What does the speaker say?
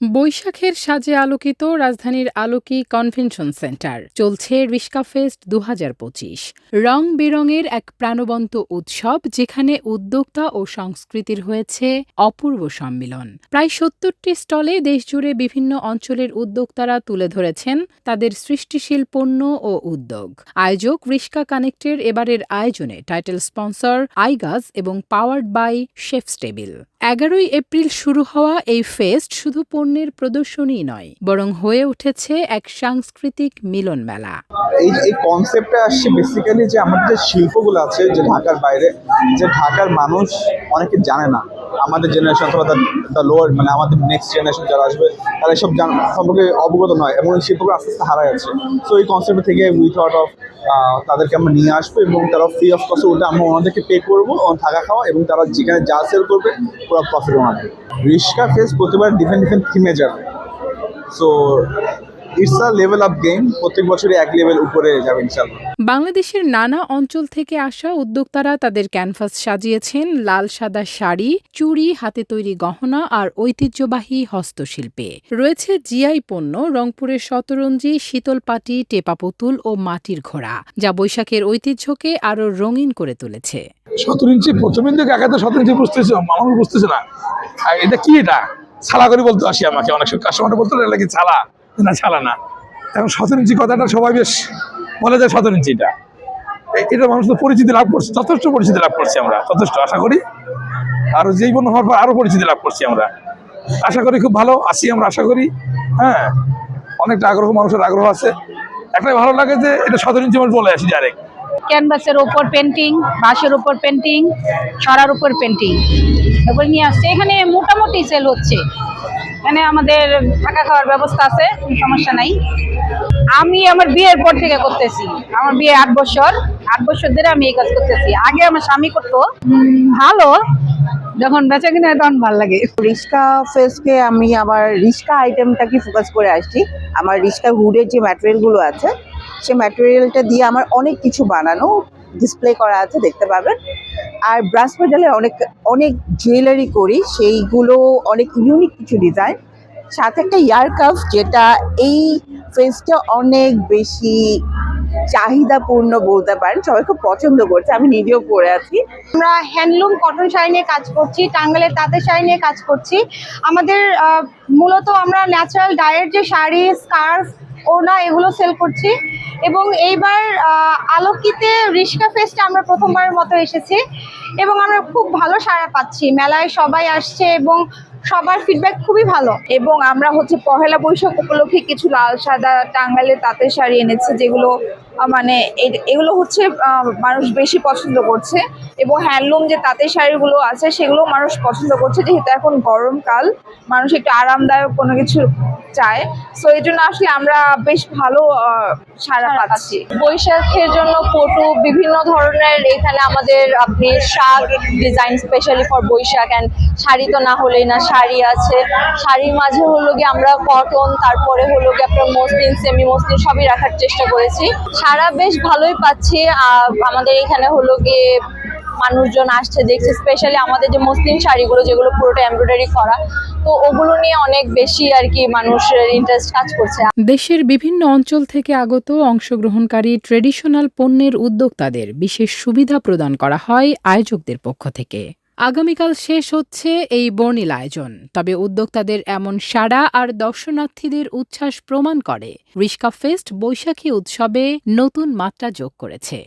বৈশাখের সাজে আলোকিত রাজধানীর আলোকি কনভেনশন সেন্টার চলছে রিস্কা ফেস্ট দুহাজার পঁচিশ। রং বেরঙের এক প্রাণবন্ত উৎসব যেখানে উদ্যোক্তা ও সংস্কৃতির হয়েছে অপূর্ব সম্মিলন। প্রায় সত্তরটি স্টলে দেশজুড়ে বিভিন্ন অঞ্চলের উদ্যোক্তারা তুলে ধরেছেন তাদের সৃষ্টিশীল পণ্য ও উদ্যোগ। আয়োজক রিস্কা কানেক্টের এবারের আয়োজনে টাইটেল স্পন্সর আইগাজ এবং পাওয়ার্ড বাই শেফস টেবিল। এগারোই এপ্রিল শুরু হওয়া এই ফেস্ট শুধু পণ্যের প্রদর্শনী নয়, বরং হয়ে উঠেছে এক সাংস্কৃতিক মিলন মেলা। এই এই কনসেপ্টটা আসছে বেসিক্যালি যে আমাদের যে শিল্পগুলো আছে, যে ঢাকার বাইরে, যে ঢাকার মানুষ অনেকে জানে না। আমাদের জেনারেশন অথবা দ্য লোয়ার মানে আমাদের নেক্সট জেনারেশন যারা আসবে, তারা এসব সম্পর্কে অবগত নয় এবং এই শিল্পগুলো আস্তে আস্তে হারা যাচ্ছে। সো এই কনসেপ্ট থেকে উই থট অফ তাদেরকে আমরা নিয়ে আসব এবং তারা ফ্রি অফ কস্টে ওটা আমরা ওনাদেরকে পে করব থাকা খাওয়া এবং তারা যেখানে যা সেল করবে, পুরো প্রফিট ওনাদের। রিস্কা ফেস প্রতিবার ডিফারেন্ট ডিফারেন্ট থিমে যাবে। So it's a level up game প্রত্যেক বছরই এক লেভেল উপরে যাবে ইনশাল্লাহ বাংলাদেশের নানা অঞ্চল থেকে আসা উদ্যোক্তারা তাদের ক্যানভাস সাজিয়েছেন লাল সাদা শাড়ি, চুড়ি, হাতে তৈরি গহনা আর ঐতিহ্যবাহী হস্তশিল্পে। রয়েছে জিআই পণ্য, রংপুরের শতরঞ্জি, শীতলপাটি টেপা পুতুল ও মাটির ঘোড়া, যা বৈশাখের ঐতিহ্যকে আরও রঙিন করে তুলেছে। সতেরো দিকে একা তো আমার বুঝতেছে না। এটা কি এটা? ছালা করে বলতে আসি আমাকে, অনেক সময় কাস্টমার বলতো এটা কি ছালা? না ছালা না। এখন সতেরো ইঞ্চি কথাটা সবাই বেশ বলে যায় সতেরো ইঞ্চি এটা। মানুষ তো পরিচিতি লাভ করছে, যথেষ্ট পরিচিতি লাভ করছি আমরা, যথেষ্ট আশা করি। আরও যেই পণ্য হওয়ার পর আরও পরিচিতি লাভ করছি আমরা। আশা করি খুব ভালো আসি আমরা, আশা করি হ্যাঁ। অনেকটা আগ্রহ, মানুষের আগ্রহ আছে। একটাই ভালো লাগে যে এটা সতেরো ইঞ্চি মানুষ বলে আসি ডাইরেক্ট ক্যানভাসের ওপর পেন্টিং, বাঁশের ওপর পেন্টিং ছড়ার উপর পেন্টিং। এগুলো নিয়ে আসছে। এখানে মোটামুটি সেল হচ্ছে। এখানে আমাদের থাকা খাওয়ার ব্যবস্থা আছে, কোনো সমস্যা নাই। আমি আমার বিয়ের পর থেকে করতেছি। আমার বিয়ে আট বছর। আট বছর ধরে আমি এই কাজ করতেছি। আগে আমার স্বামী করতো। ভালো। যখন বেচা কিনা তখন ভালো লাগে। রিস্কা ফেসকে আমি আমার রিস্কা আইটেমটাকে ফোকাস করে আসছি। আমার রিস্কা হুডের যে ম্যাটেরিয়ালগুলো আছে, সে ম্যাটেরিয়ালটা দিয়ে আমার অনেক কিছু বানানো ডিসপ্লে করা আছে, দেখতে পাবেন। আর ব্রাস মেটালের অনেক অনেক জুয়েলারি করি। সেইগুলো অনেক ইউনিক কিছু ডিজাইন সাথে একটা ইয়ার কাফ যেটা এই ফেসটা অনেক বেশি চাহিদাপূর্ণ বলতে পারেন। সবাই খুব পছন্দ করছে, আমি নিজেও পরে আছি। আমরা হ্যান্ডলুম কটন শাড়ি নিয়ে কাজ করছি টাঙ্গালের তাঁতের শাড়ি নিয়ে কাজ করছি। আমাদের মূলত আমরা ন্যাচারাল ডায়ের যে শাড়ি স্কার্ফ ওড়না, এগুলো সেল করছি। এবং এইবার আলোকিতে রিস্কা ফেস্টে আমরা প্রথমবারের মতো এসেছি এবং আমরা খুব ভালো সাড়া পাচ্ছি। মেলায় সবাই আসছে এবং সবার ফিডব্যাক খুবই ভালো। এবং আমরা হচ্ছে পহেলা বৈশাখ উপলক্ষে কিছু লাল সাদা টাঙ্গাইলের তাঁতের শাড়ি এনেছি, যেগুলো মানে এগুলো হচ্ছে মানুষ বেশি পছন্দ করছে। এবং হ্যান্ডলুম যে তাঁতের শাড়িগুলো আছে সেগুলো মানুষ পছন্দ করছে, যেহেতু এখন গরমকাল। মানুষ একটু আরামদায়ক কোনো কিছু চায়। সো এই জন্য আসলে আমরা বেশ ভালো সাড়া পাচ্ছি। বৈশাখের জন্য ফটো বিভিন্ন ধরনের এখানে আমাদের আপনি শাক design specially for Boishakh and sari তো না হলেই না শাড়ি আছে। শাড়ির মাঝে হলো গিয়ে আমরা কটন তারপরে হলো গিয়ে আপনার মসলিন সেমি মসলিন সবই রাখার চেষ্টা করেছি। সারা বেশ ভালোই পাচ্ছি আহ, আমাদের এখানে হলো গিয়ে মানুষজন আসছে, দেখছে স্পেশালি আমাদের যে মুসলিম শাড়িগুলো, যেগুলো পুরোটা এমব্রয়ডারি করা, তো ওগুলো নিয়ে অনেক বেশি আর কি মানুষের ইন্টারেস্ট কাজ করছে। দেশের বিভিন্ন অঞ্চল থেকে আগত অংশগ্রহণকারী ট্রেডিশনাল পণ্যের উদ্যোক্তাদের বিশেষ সুবিধা প্রদান করা হয় আয়োজকদের পক্ষ থেকে। আগামীকাল শেষ হচ্ছে এই বর্ণিল আয়োজন, তবে উদ্যোক্তাদের এমন সাড়া আর দর্শনার্থীদের উচ্ছ্বাস প্রমাণ করে। রিস্কা ফেস্ট বৈশাখী উৎসবে নতুন মাত্রা যোগ করেছে।